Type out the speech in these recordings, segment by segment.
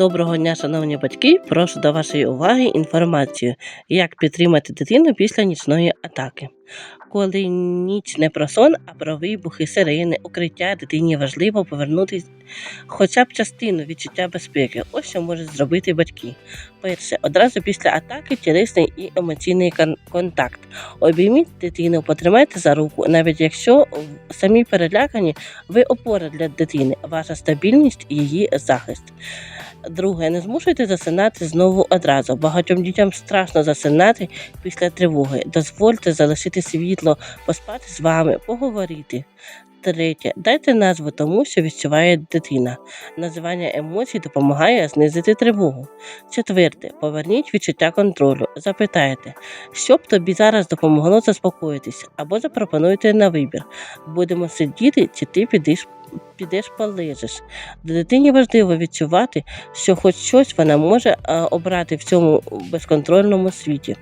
Доброго дня, шановні батьки. Прошу до вашої уваги інформацію, як підтримати дитину після нічної атаки. Коли ніч не про сон, а про вибухи, сирени, укриття, дитині важливо повернутися хоча б частину відчуття безпеки. Ось що можуть зробити батьки. Перше, одразу після атаки тілесний і емоційний контакт. Обійміть дитину, потримайте за руку, навіть якщо самі перелякані, ви опора для дитини, ваша стабільність і її захист. Друге, не змушуйте засинати знову одразу. Багатьом дітям страшно засинати після тривоги. Дозвольте залишити світло, поспати з вами, поговорити. Третє, дайте назву тому, що відчуває дитина. Називання емоцій допомагає знизити тривогу. Четверте, поверніть відчуття контролю. Запитайте, що б тобі зараз допомогло заспокоїтися, або запропонуйте на вибір. Будемо сидіти, чи ти підеш, підеш полежиш. Дитині важливо відчувати, що хоч щось вона може обрати в цьому безконтрольному світі.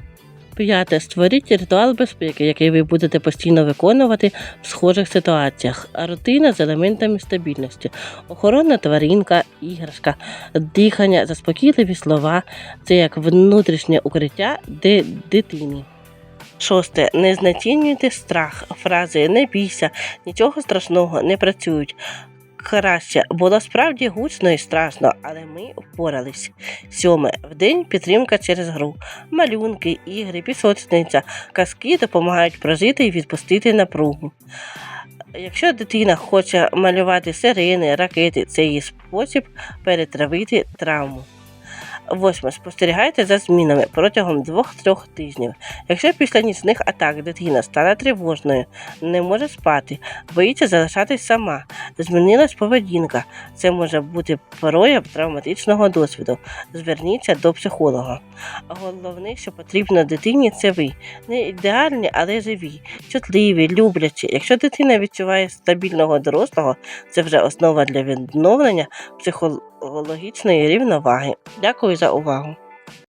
П'яте. Створіть ритуал безпеки, який ви будете постійно виконувати в схожих ситуаціях. Рутина з елементами стабільності, охоронна тваринка, іграшка, дихання, заспокійливі слова це як внутрішнє укриття дитині. Шосте. Не знецінюйте страх. Фрази не бійся, нічого страшного не працюють. Краще було справді гучно і страшно, але ми впорались. Сьоме. Вдень підтримка через гру. Малюнки, ігри, пісочниця, казки допомагають прожити і відпустити напругу. Якщо дитина хоче малювати сирени, ракети, це її спосіб перетравити травму. Восьме. Спостерігайте за змінами протягом 2-3 тижнів. Якщо після нічних атак дитина стала тривожною, не може спати, боїться залишатись сама, змінилась поведінка, це може бути прояв травматичного досвіду. Зверніться до психолога. Головне, що потрібно дитині, це ви. Не ідеальні, але живі, чутливі, люблячі. Якщо дитина відчуває стабільного дорослого, це вже основа для відновлення психологічної рівноваги. Дякую за увагу.